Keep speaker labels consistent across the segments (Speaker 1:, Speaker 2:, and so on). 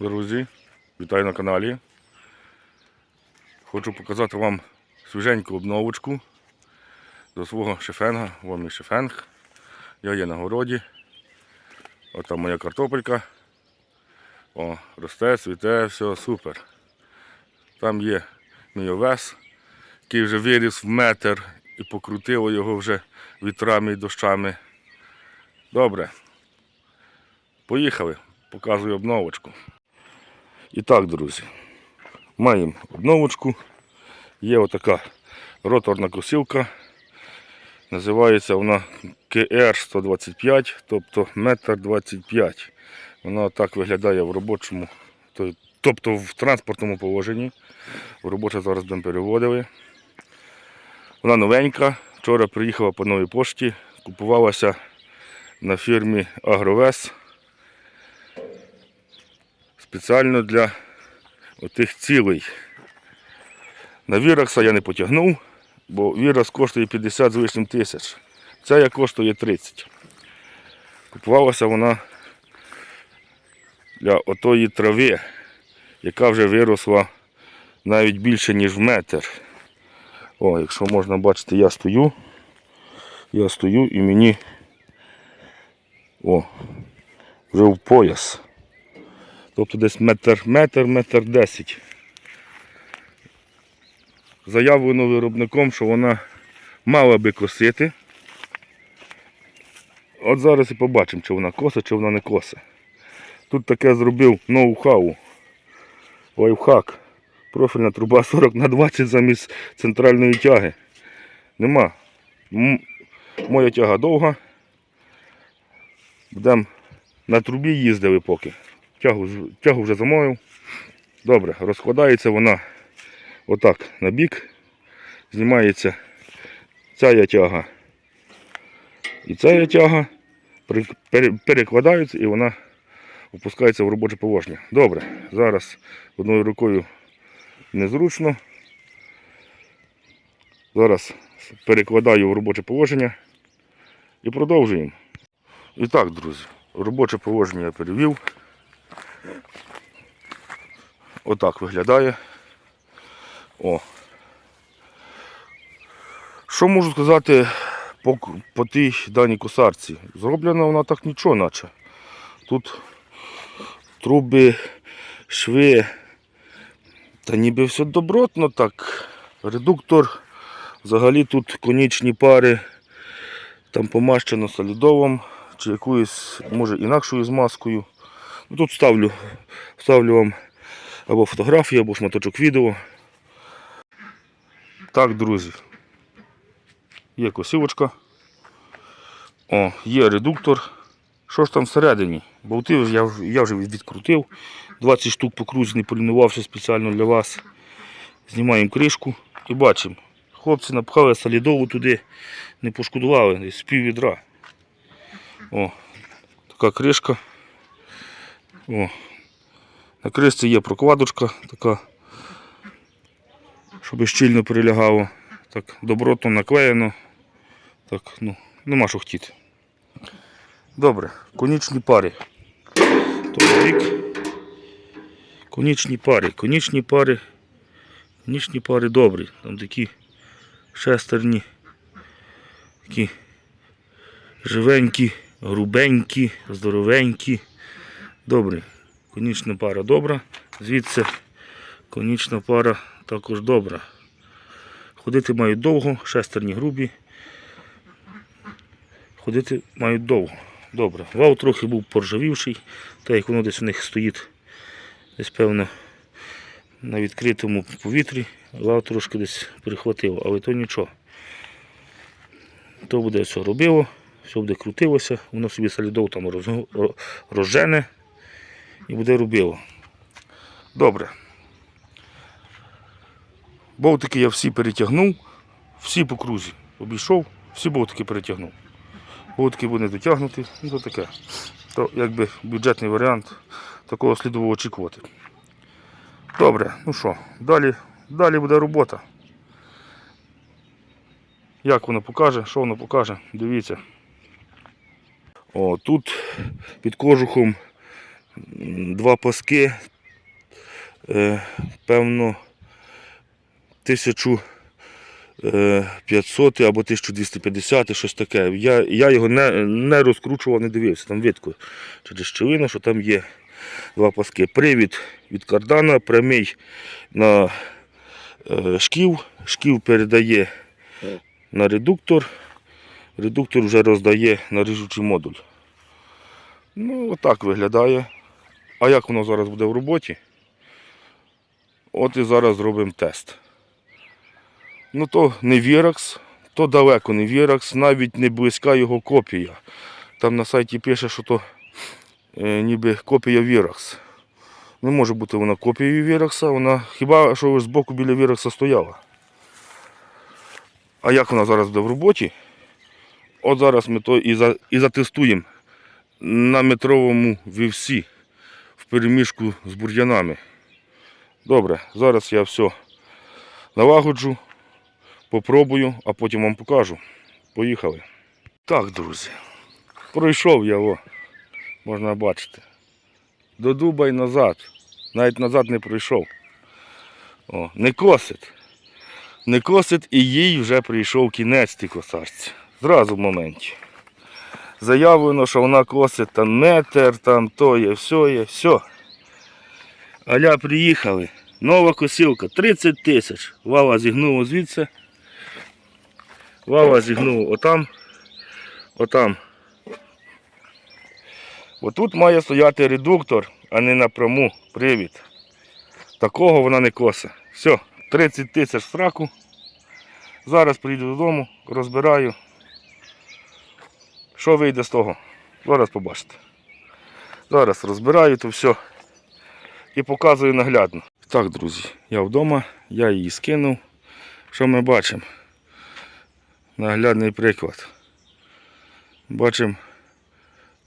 Speaker 1: Друзі, вітаю на каналі. Хочу показати вам свіженьку обновочку до свого шефенга. Вон мій шефенг. Я є на городі. От там моя картопелька. О, росте, цвіте, все супер. Там є мій овес, який вже виріс в метр і покрутило його вже вітрами і дощами. Добре. Поїхали, показую обновочку. І так, друзі, маємо обновочку. Є отака роторна косилка. Називається вона КР-125, тобто метр 25. Вона так виглядає в робочому, тобто в транспортному положенні. В робоче зараз будемо переводили. Вона новенька. Вчора приїхала по новій пошті, купувалася на фірмі Агровес спеціально для отих цілей. На Віракса я не потягнув, бо Віракс коштує 50 з лишнім тисяч. Ця я коштує 30. Купувалася вона для отої трави, яка вже виросла навіть більше, ніж в метр. О, якщо можна бачити, я стою. Я стою і мені о, вже в пояс. Тобто десь метр, метр, метр десять. Заявлено виробником, що вона мала би косити. От зараз і побачимо, чи вона коса, чи вона не коса. Тут таке зробив ноу-хау. Лайфхак. Профільна труба 40 на 20 замість центральної тяги. Нема. Моя тяга довга. Будемо на трубі їздили поки. Тягу, тягу вже замовив. Добре, розкладається вона отак на бік. Знімається ця я тяга. І ця я тяга перекладаються і вона опускається в робоче положення. Добре, зараз одною рукою незручно. Зараз перекладаю в робоче положення і продовжуємо. І так, друзі, робоче положення я перевів. Отак виглядає. О. Що можу сказати по, по тій даній косарці? Зроблена вона так нічого, наче. Тут труби, шви, та ніби все добротно так. Редуктор, взагалі тут конічні пари, там помащено солідовом чи якоюсь, може, інакшою змазкою. Ну, Тут ставлю, ставлю вам або фотографію, або шматочок відео. Так, друзі. Є косівочка. О, є редуктор. Що ж там всередині? Болти я, я вже відкрутив. 20 штук по крузі не полінувавши спеціально для вас. Знімаємо кришку і бачимо. Хлопці напхали солідову туди, не пошкодували, з пів відра. О, така кришка. О, на кришці є прокладочка така, щоб щільно прилягало. Так, добротно наклеєно. Так, ну, нема що хотіти. Добре, конічні пари. Той. Конічні пари. Конічні пари. Конічні пари добрі. Там такі шестерні, такі живенькі, грубенькі, здоровенькі. Добрі. Конічна пара добра. Звідси конічна пара також добра. Ходити мають довго, шестерні грубі. Ходити мають довго. Добре. Вал трохи був поржавівший, так як воно десь у них стоїть, десь певно на відкритому повітрі. Вал трошки десь перехватило, але то нічого. То буде все робило, все буде крутилося, воно собі солідов там роз- ро- розжене і буде робило. Добре. Болтики я всі перетягнув, всі по крузі обійшов, всі болтики перетягнув. Болтики буде дотягнути, ну то таке. То якби бюджетний варіант, такого слідувало очікувати. Добре, ну що, далі, далі буде робота. Як воно покаже, що воно покаже, дивіться. О, тут під кожухом два паски, е, певно, 1500 або 1250, щось таке. Я, я його не, не розкручував, не дивився. Там видко через щелину, що там є два паски. Привід від кардана, прямий на е, шків. Шків передає на редуктор. Редуктор вже роздає на ріжучий модуль. Ну, отак виглядає. А як воно зараз буде в роботі? От і зараз зробимо тест. Ну то не Virax, то далеко не Virax, навіть не близька його копія. Там на сайті пише, що то е, ніби копія Virax. Не може бути вона копією Virax, вона хіба що з боку біля Virax стояла. А як вона зараз буде в роботі? От зараз ми то і, за, і затестуємо на метровому вівсі в переміжку з бур'янами. Добре, зараз я все налагоджу, попробую, а потім вам покажу. Поїхали. Так, друзі, пройшов я, о, можна бачити. До дуба і назад. Навіть назад не пройшов. О, не косить. Не косить і їй вже прийшов кінець тій косарці. Зразу в моменті. Заявлено, що вона косить там метр, там то є, все є, все. Аля приїхали. Нова косілка, 30 тисяч. Вава зігнула звідси. Вава зігнула отам. Отам. Отут має стояти редуктор, а не напряму привід. Такого вона не коса. Все, 30 тисяч страку. Зараз приїду додому, розбираю. Що вийде з того? Зараз побачите. Зараз розбираю то все і показую наглядно. Так, друзі, я вдома, я її скинув. Що ми бачимо? Наглядний приклад. Бачимо,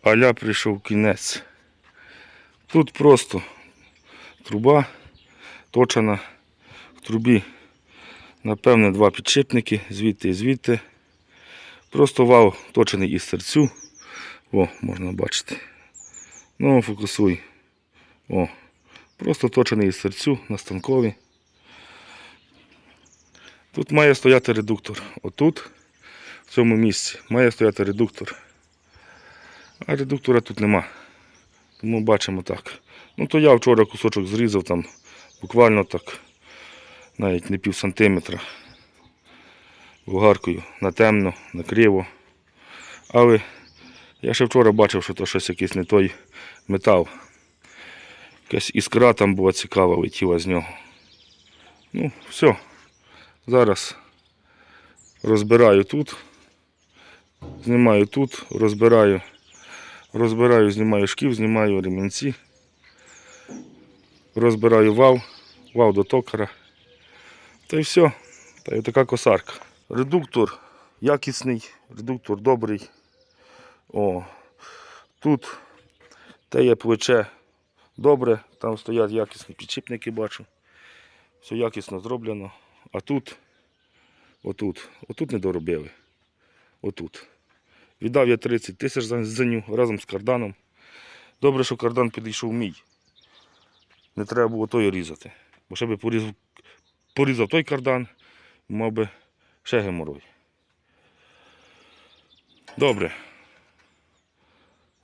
Speaker 1: аля прийшов кінець. Тут просто труба точена в трубі. Напевне, два підшипники звідти і звідти. Просто вал точений із серцю. О, можна бачити. Ну, фокусуй. О, просто точений із серцю на станкові. Тут має стояти редуктор. Отут, в цьому місці, має стояти редуктор. А редуктора тут нема. Тому бачимо так. Ну то я вчора кусочок зрізав там буквально так, навіть не пів сантиметра вугаркою на темно, на криво. Але я ще вчора бачив, що то щось якийсь не той метал. Якась іскра там була цікава, летіла з нього. Ну, все. Зараз розбираю тут, знімаю тут, розбираю, розбираю, знімаю шків, знімаю ремінці, розбираю вал, вал до токара. Та й все. Та й така косарка. Редуктор якісний, редуктор добрий. О, тут те є плече добре, там стоять якісні підшипники, бачу. Все якісно зроблено. А тут, отут, отут не доробили. Отут. Віддав я 30 тисяч за, ню разом з карданом. Добре, що кардан підійшов мій. Не треба було той різати. Бо ще би порізав, порізав той кардан, мав би ще геморой. Добре.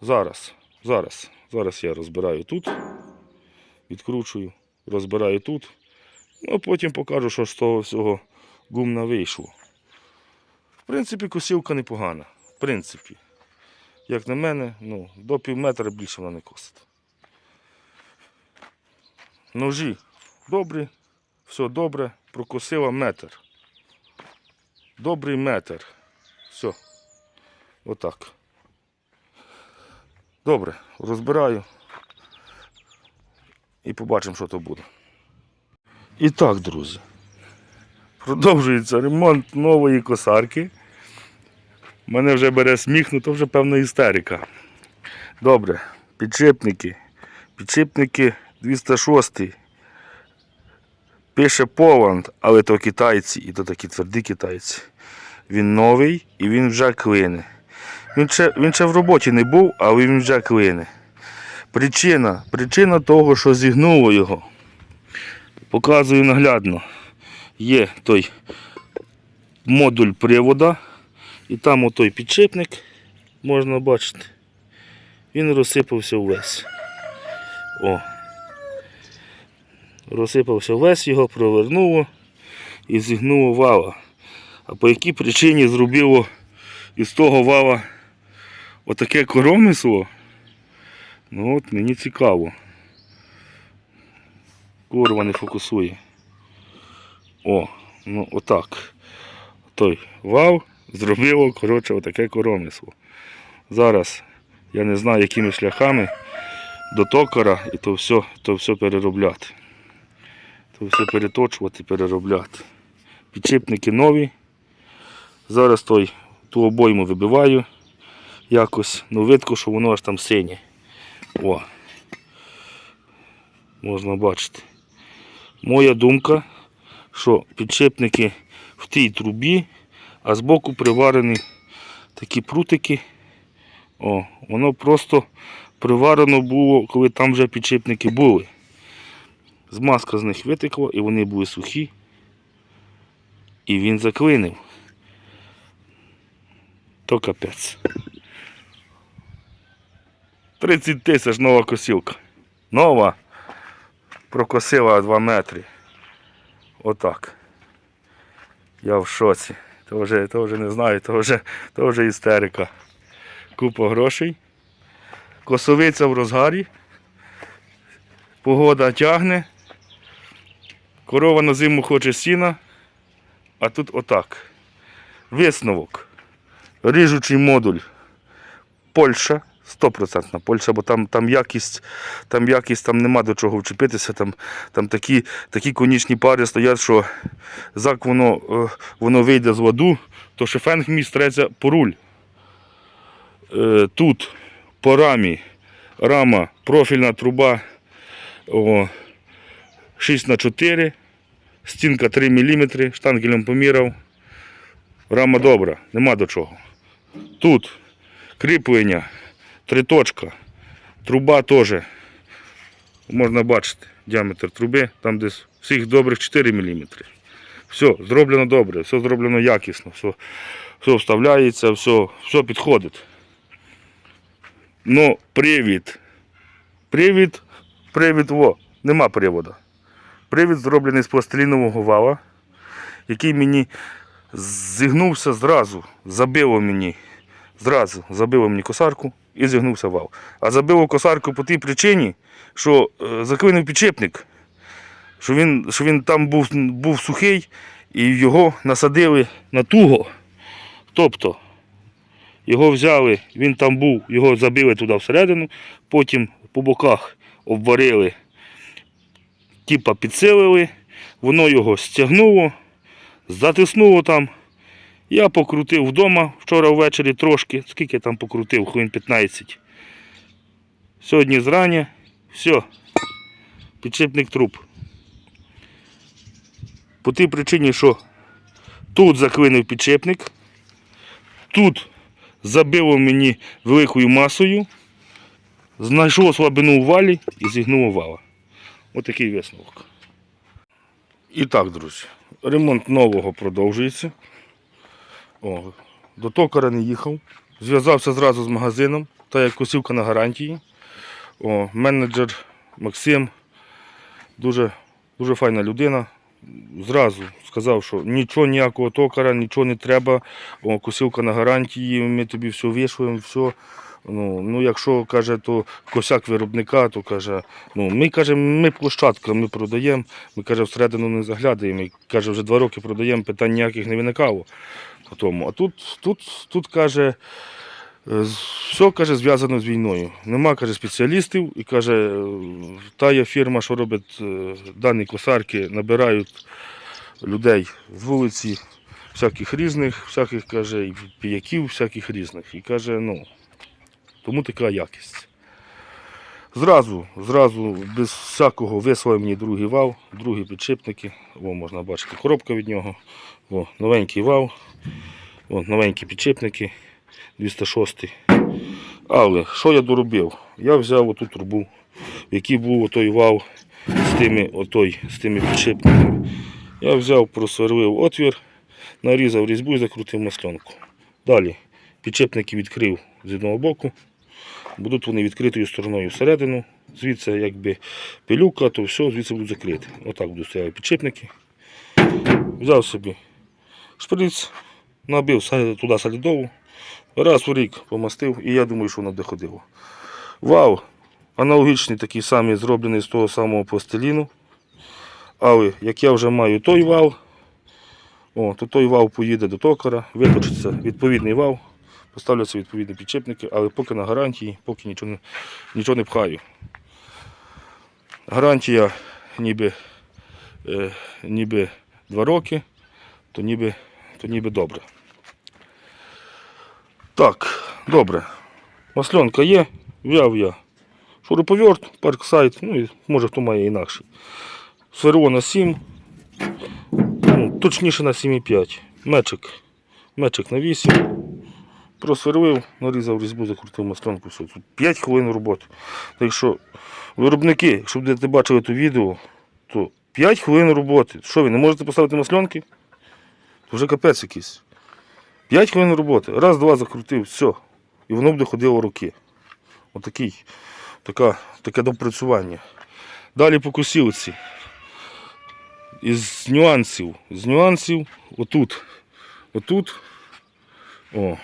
Speaker 1: Зараз, зараз, зараз я розбираю тут, відкручую, розбираю тут. Ну, а потім покажу, що з того всього гумна вийшло. В принципі, косівка непогана. В принципі. Як на мене, ну, до пів метра більше вона не косить. Ножі добрі, все добре, прокосила метр. Добрий метр. Все. Отак. Добре, розбираю і побачимо, що то буде. І так, друзі. Продовжується ремонт нової косарки. Мене вже бере сміх, ну то вже певна істерика. Добре, підшипники. Підшипники 206. Пише Поланд, але то китайці, і то такі тверді китайці. Він новий і він вже клине. Він ще, він ще в роботі не був, але він вже клине. Причина. Причина того, що зігнуло його. Показую наглядно. Є той модуль привода, і там отой підшипник, можна бачити. Він розсипався увесь. О. Розсипався весь, його провернуло і зігнуло вала. А по якій причині зробило із того вала отаке коромисло? Ну от мені цікаво. Курва не фокусує. О, ну отак. Той вал зробило, коротше, отаке коромисло. Зараз я не знаю, якими шляхами до токара і то все, то все переробляти. То все переточувати, переробляти. Підшипники нові. Зараз той, ту обойму вибиваю якось, ну видко, що воно аж там синє. О. Можна бачити. Моя думка, що підшипники в тій трубі, а збоку приварені такі прутики. О, воно просто приварено було, коли там вже підшипники були. Змазка з них витекла і вони були сухі. І він заклинив. То капець. 30 тисяч нова косілка. Нова. Прокосила 2 метри. Отак. Я в шоці. То вже, то вже не знаю, то вже, то вже істерика. Купа грошей. Косовиця в розгарі. Погода тягне. Корова на зиму хоче сіна. А тут отак. Висновок. Ріжучий модуль. Польща. 100% Польща, бо там, там якість, там якість, там нема до чого вчепитися, там, там такі, такі конічні пари стоять, що зак воно, е, воно вийде з ладу, то шефенг мій стреться по руль. Е, Тут по рамі рама, профільна труба о, 6х4, стінка 3 мм, штангелем поміряв. Рама добра, нема до чого. Тут кріплення, три точка, труба теж. Можна бачити діаметр труби, там десь всіх добрих 4 мм. Все, зроблено добре, все зроблено якісно, все, все вставляється, все, все підходить. Ну, привід. Привід, привід, во, нема привода. Привід зроблений з пластилінового вала, який мені зігнувся зразу, забило мені, зразу забило мені косарку і зігнувся вал. А забило косарку по тій причині, що е, заклинив підшипник, що він, що він там був, був сухий і його насадили на туго. Тобто його взяли, він там був, його забили туди всередину, потім по боках обварили, типа підсилили, воно його стягнуло, затиснуло там. Я покрутив вдома вчора ввечері трошки, скільки там покрутив, хвилин 15. Сьогодні зрання, все, підшипник труб. По тій причині, що тут заклинив підшипник, тут забило мені великою масою, знайшов слабину у валі і зігнув вала. Отакий висновок. І так, друзі, ремонт нового продовжується. О, до токара не їхав. Зв'язався зразу з магазином, та як косівка на гарантії. О, менеджер Максим, дуже, дуже файна людина. Зразу сказав, що нічого ніякого токара, нічого не треба. О, косівка на гарантії, ми тобі все вишуємо, все. Ну, ну, якщо каже, то косяк виробника, то каже, ну ми каже, ми площадка, ми продаємо, ми каже, всередину не заглядаємо. І, каже, вже два роки продаємо, питань ніяких не виникало. по тому. А тут, тут, тут каже, е, все каже, зв'язано з війною. Нема каже, спеціалістів і каже, е, та є фірма, що робить е, дані косарки, набирають людей з вулиці, всяких різних, всяких каже, і піяків, всяких різних. І каже, ну, тому така якість. Зразу, зразу, без всякого вислав мені другий вал, другі підшипники. О, можна бачити коробка від нього. О, новенький вал. О, новенькі підшипники. 206. Але що я доробив? Я взяв оту трубу, в якій був отой вал з тими, отой, з тими підшипниками. Я взяв, просверлив отвір, нарізав різьбу і закрутив масленку. Далі підшипники відкрив з одного боку. Будуть вони відкритою стороною всередину. Звідси якби пилюка, то все, звідси будуть закриті. Отак будуть стояти підшипники. Взяв собі шприц, набив туди солідову, раз в рік помастив і я думаю, що воно доходило. Вау! Аналогічний такий самий зроблений з того самого пластиліну. Але як я вже маю той вал, о, то той вал поїде до токара, виточиться відповідний вал, поставляться відповідні підшипники, але поки на гарантії, поки нічого не, нічого не пхаю. Гарантія ніби, е, ніби 2 роки, то ніби, то ніби добре. Так, добре. Масленка є, взяв я. Шуруповерт, парксайд, ну і може хто має інакший. СРО на 7, ну, точніше на 7,5. Мечик. Мечик на 8. Просверлив, нарізав різьбу, закрутив масленку. Все. Тут 5 хвилин роботи. Так що, виробники, якщо будете бачили це відео, то 5 хвилин роботи. Що ви не можете поставити масленки? То вже капець якийсь. 5 хвилин роботи. Раз, два закрутив, все. І воно буде ходило роки. Отакий, така, таке допрацювання. Далі по косілці. Із нюансів. З нюансів отут. Отут. О.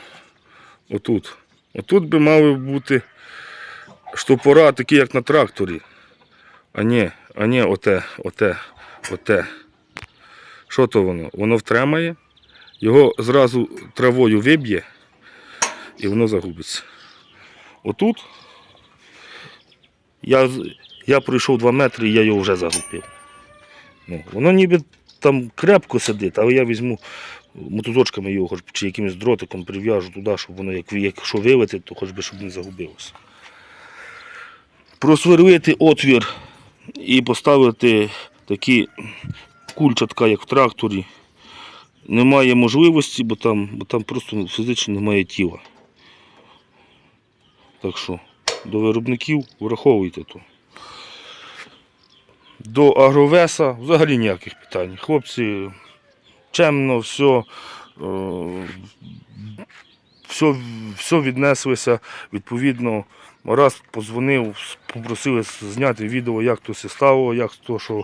Speaker 1: Отут. Отут би мали бути штопора такі, як на тракторі. А ні, а ні, оте, оте, оте. Що то воно? Воно втримає, його зразу травою виб'є і воно загубиться. Отут я, я пройшов 2 метри і я його вже загубив. Ну, воно ніби там крепко сидить, але я візьму мотузочками його, хоч чи якимось дротиком прив'яжу туди, щоб воно, як, якщо вилетить, то хоч би щоб не загубилося. Просверлити отвір і поставити такі кульчатка, як в тракторі. Немає можливості, бо там, бо там просто фізично немає тіла. Так що до виробників враховуйте то. До агровеса взагалі ніяких питань. Хлопці чемно, все, все, все віднеслися відповідно. Раз позвонив, попросили зняти відео, як то все стало, як то, що,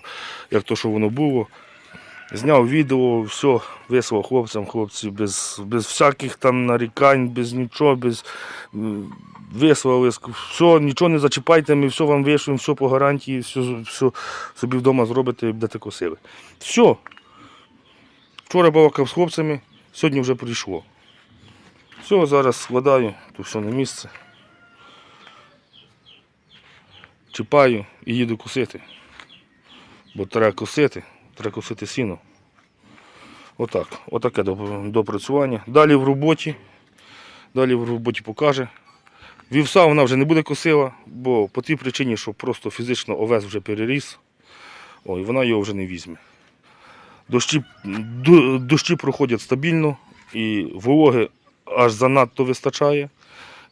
Speaker 1: як то, що воно було. Зняв відео, все, вислав хлопцям, хлопці без, без всяких там нарікань, без нічого, без вислали, все, нічого не зачіпайте, ми все вам вийшлемо, все по гарантії, все, все собі вдома зробите і будете косили. Все. Вчора балакав з хлопцями, сьогодні вже прийшло. Все, зараз складаю, то все на місце. Чіпаю і їду косити. Бо треба косити, треба косити сіно. Отак, отаке допрацювання. Далі в роботі. Далі в роботі покаже. Вівса вона вже не буде косила, бо по тій причині, що просто фізично овес вже переріс, о, і вона його вже не візьме. Дощі, дощі проходять стабільно, і вологи аж занадто вистачає,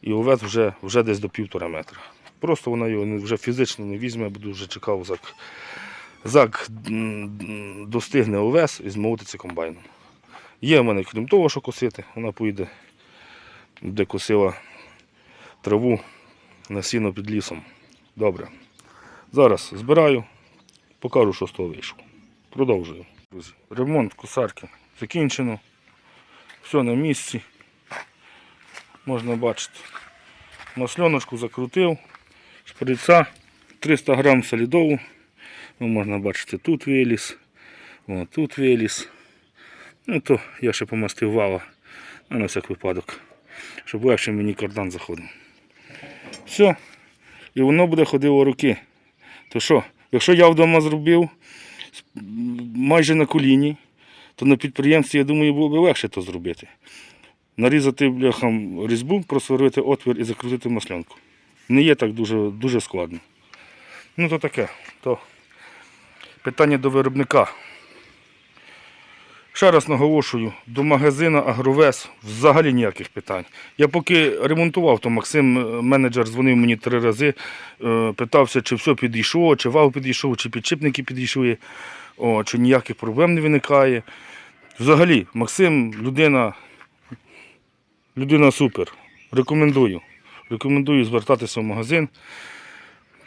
Speaker 1: і овес вже, вже десь до півтора метра. Просто вона його вже фізично не візьме, буду вже чекав, зак, зак достигне овес і змолотиться комбайном. Є в мене, крім того, що косити, вона поїде, де косила траву на сіно під лісом. Добре. Зараз збираю, покажу, що з того вийшло. Продовжую. Ремонт косарки закінчено. Все на місці. Можна бачити. Масльоночку закрутив, шприца 300 грам солідову. Ну, можна бачити, тут виліз, о, тут виліз. Ну то я ще помастив вала, ну, на всяк випадок, щоб легше мені кардан заходив. Все. І воно буде ходило руки. То що, якщо я вдома зробив майже на коліні, то на підприємстві, я думаю, було б легше то зробити. Нарізати бляхам різьбу, просверлити отвір і закрутити маслянку. Не є так дуже, дуже складно. Ну то таке. То питання до виробника. Ще раз наголошую, до магазина Агровес взагалі ніяких питань. Я поки ремонтував, то Максим, е, менеджер, дзвонив мені три рази, е, питався, чи все підійшло, чи вал підійшов, чи підшипники підійшли, о, чи ніяких проблем не виникає. Взагалі, Максим людина, людина супер. Рекомендую. Рекомендую звертатися в магазин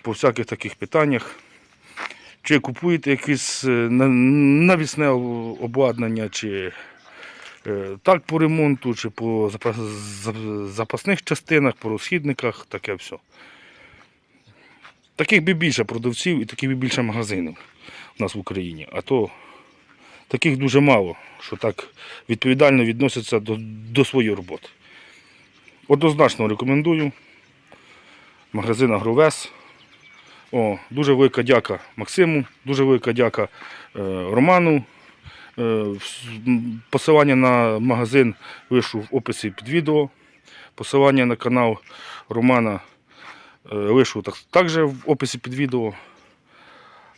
Speaker 1: по всяких таких питаннях. Чи купуєте якесь е, навісне обладнання, чи е, так по ремонту, чи по запасних частинах, по розхідниках, таке все. Таких би більше продавців і таких би більше магазинів у нас в Україні. А то таких дуже мало, що так відповідально відносяться до, до своєї роботи. Однозначно рекомендую. Магазин Агровес. О, дуже велика дяка Максиму, дуже велика дяка е, Роману. Е, посилання на магазин лишу в описі під відео. Посилання на канал Романа е, лишу так, також в описі під відео.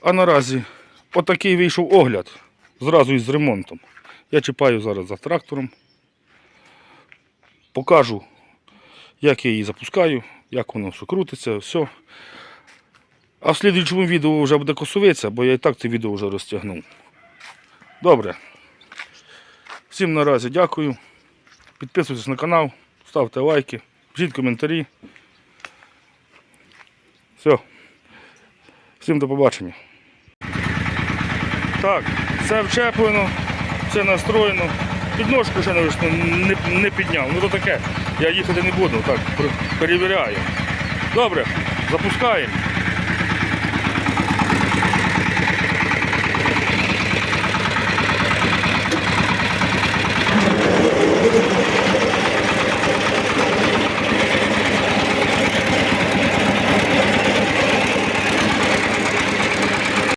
Speaker 1: А наразі отакий вийшов огляд зразу із ремонтом. Я чіпаю зараз за трактором. Покажу, як я її запускаю, як воно все крутиться, все. А в слідуючому відео вже буде косовиця, бо я і так це відео вже розтягнув. Добре. Всім наразі дякую. Підписуйтесь на канал, ставте лайки, пишіть коментарі. Все. Всім до побачення. Так, все вчеплено, все настроєно. Підножку ще не, не підняв. Ну то таке. Я їхати не буду, так, перевіряю. Добре, запускаємо.